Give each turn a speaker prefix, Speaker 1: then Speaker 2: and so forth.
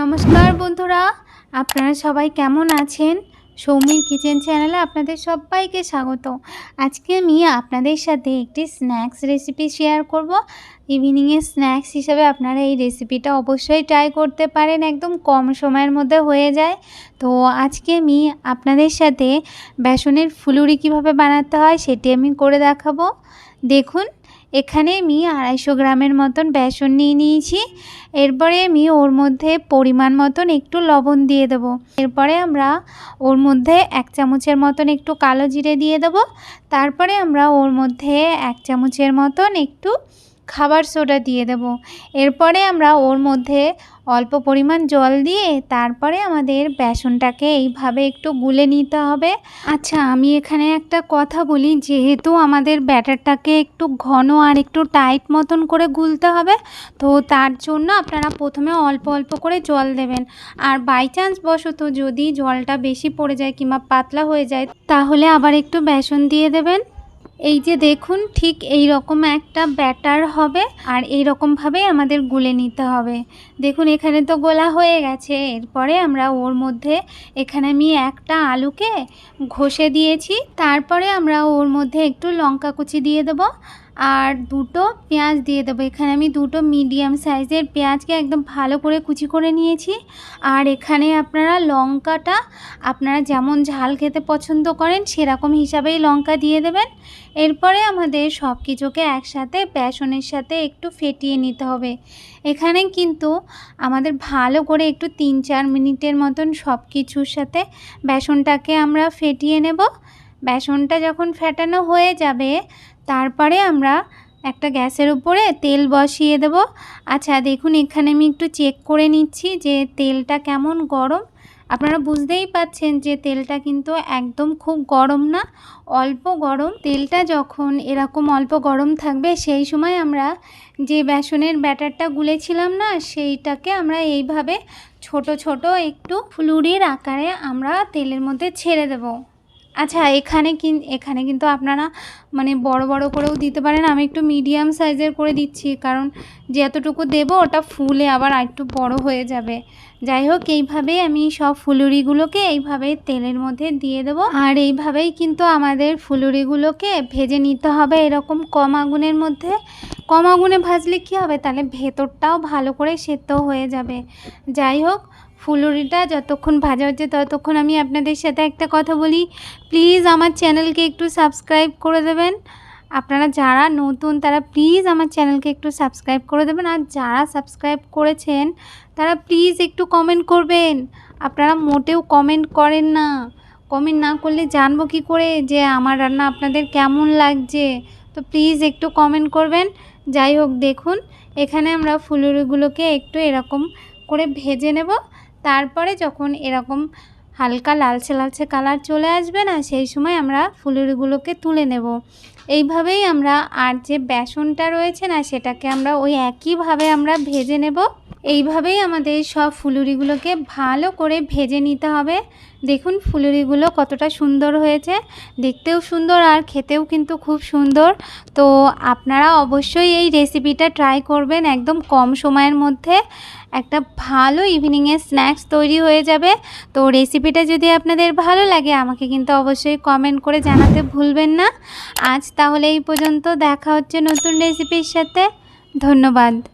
Speaker 1: নমস্কার বন্ধুরা, আপনারা সবাই কেমন আছেন? সৌমির কিচেন চ্যানেলে আপনাদের সবাইকে স্বাগত। আজকে আমি আপনাদের সাথে একটি স্ন্যাক্স রেসিপি শেয়ার করব। ইভিনিংয়ে স্ন্যাক্স হিসেবে আপনারা এই রেসিপিটা অবশ্যই ট্রাই করতে পারেন, একদম কম সময়ের মধ্যে হয়ে যায়। তো আজকে আমি আপনাদের সাথে বেসনের ফুলুরি কীভাবে বানাতে হয় সেটি আমি করে দেখাবো। দেখুন এখানে আমি আড়াইশো গ্রামের মতন বেসন নিয়ে নিয়েছি। এরপরে আমি ওর মধ্যে পরিমাণ মতন একটু লবণ দিয়ে দেবো। এরপরে আমরা ওর মধ্যে এক চামচের মতন একটু কালো জিরে দিয়ে দেবো। তারপরে আমরা ওর মধ্যে এক চামচের মতন একটু খাবার সোডা দিয়ে দেব। এরপরে আমরা ওর মধ্যে অল্প পরিমাণ জল দিয়ে তারপরে আমাদের বেসনটাকে এইভাবে একটু গুলে নিতে হবে। আচ্ছা আমি এখানে একটা কথা বলি, যেহেতু আমাদের ব্যাটারটাকে একটু ঘন আর একটু টাইট মতন করে গুলতে হবে, তো তার জন্য আপনারা প্রথমে অল্প অল্প করে জল দেবেন। আর বাই চান্স বশত যদি জলটা বেশি পড়ে যায় কিংবা পাতলা হয়ে যায়, তাহলে আবার একটু বেসন দিয়ে দেবেন। এই যে দেখুন, ঠিক এই রকম একটা ব্যাটার হবে আর এই রকমভাবেই আমাদের গুলে নিতে হবে। দেখুন, এখানে তো গোলা হয়ে গেছে। এরপরে আমরা ওর মধ্যে এখানে আমি একটা আলুকে ঘষে দিয়েছি। তারপরে আমরা ওর মধ্যে একটু লঙ্কা কুচি দিয়ে দেবো। আর দুটো পেঁয়াজ দিয়ে দেবো। এখানে আমি দুটো মিডিয়াম সাইজের পেঁয়াজকে একদম ভালো করে কুচি করে নিয়েছি। আর এখানে আপনারা লঙ্কাটা আপনারা যেমন ঝাল খেতে পছন্দ করেন, সেরকম হিসাবেই লঙ্কা দিয়ে দেবেন। এরপরে আমাদের সব কিছুকে একসাথে বেসনের সাথে একটু ফেটিয়ে নিতে হবে। এখানে কিন্তু আমাদের ভালো করে একটু তিন চার মিনিটের মতন সব কিছুর সাথে বেসনটাকে আমরা ফেটিয়ে নেব। বেসনটা যখন ফেটানো হয়ে যাবে, তারপরে আমরা একটা গ্যাসের উপরে তেল বসিয়ে দেব। আচ্ছা দেখুন, এখানে আমি একটু চেক করে নিচ্ছি যে তেলটা কেমন গরম। আপনারা বুঝতেই পাচ্ছেন যে তেলটা কিন্তু একদম খুব গরম না, অল্প গরম। তেলটা যখন এরকম অল্প গরম থাকবে, সেই সময় আমরা যে বেসনের ব্যাটারটা গুলেছিলাম না, সেইটাকে আমরা এইভাবে ছোট ছোট একটু ফুলুরির আকারে আমরা তেলের মধ্যে ছেড়ে দেবো। আচ্ছা এখানে কিন, এখানে কিন্তু আপনারা মানে বড় বড় করেও দিতে পারেন। আমি একটু মিডিয়াম সাইজের করে দিচ্ছি, কারণ যতটুকু দেব ওটা ফুলে আবার একটু বড় হয়ে যাবে। যাই হোক, এইভাবেই আমি সব ফুলুরিগুলোকে এইভাবে তেলের মধ্যে দিয়ে দেব। আর এইভাবেই কিন্তু আমাদের ফুলুরিগুলোকে ভেজে নিতে হবে এরকম কম আগুনের মধ্যে। কম আগুনে ভাজলে কী হবে? তাহলে ভেতরটাও ভালো করে সেদ্ধ হয়ে যাবে। যাই হোক, ফুলুরিটা যতক্ষণ ভাজা হচ্ছে ততক্ষণ আমি আপনাদের সাথে একটা কথা বলি। প্লিজ আমার চ্যানেলকে একটু সাবস্ক্রাইব করে দেবেন। আপনারা যারা নতুন, তারা প্লিজ আমার চ্যানেলকে একটু সাবস্ক্রাইব করে দেবেন। আর যারা সাবস্ক্রাইব করেছেন, তারা প্লিজ একটু কমেন্ট করবেন। আপনারা মোটেও কমেন্ট করেন না। কমেন্ট না করলে জানব কি করে যে আমার রান্না আপনাদের কেমন লাগছে? তো প্লিজ একটু কমেন্ট করবেন। যাই হোক, দেখুন, এখানে আমরা ফুলুরিগুলোকে একটু এরকম করে ভেজে নেব। তারপরে যখন এরকম হালকা লালচে লালচে কালার চলে আসবে না, সেই সময় আমরা ফুলুরিগুলোকে তুলে নেব। এইভাবেই আমরা আর যে বেসনটা রয়েছে না, সেটাকে আমরা ওই একইভাবে আমরা ভেজে নেব। এইভাবেই আমাদের সব ফুলুরিগুলোকে ভালো করে ভেজে নিতে হবে। দেখুন ফুলুরিগুলো কতটা সুন্দর হয়েছে। দেখতেও সুন্দর আর খেতেও কিন্তু খুব সুন্দর। তো আপনারা অবশ্যই এই রেসিপিটা ট্রাই করবেন একদম কম সময়ের মধ্যে। একটা ভালো ইভিনিংয়ের স্ন্যাক্স তৈরি হয়ে যাবে। তো রেসিপিটা যদি আপনাদের ভালো লাগে, আমাকে কিন্তু অবশ্যই কমেন্ট করে জানাতে ভুলবেন না। আজ তাহলে এই পর্যন্ত দেখা হচ্ছে নতুন রেসিপির সাথে। ধন্যবাদ।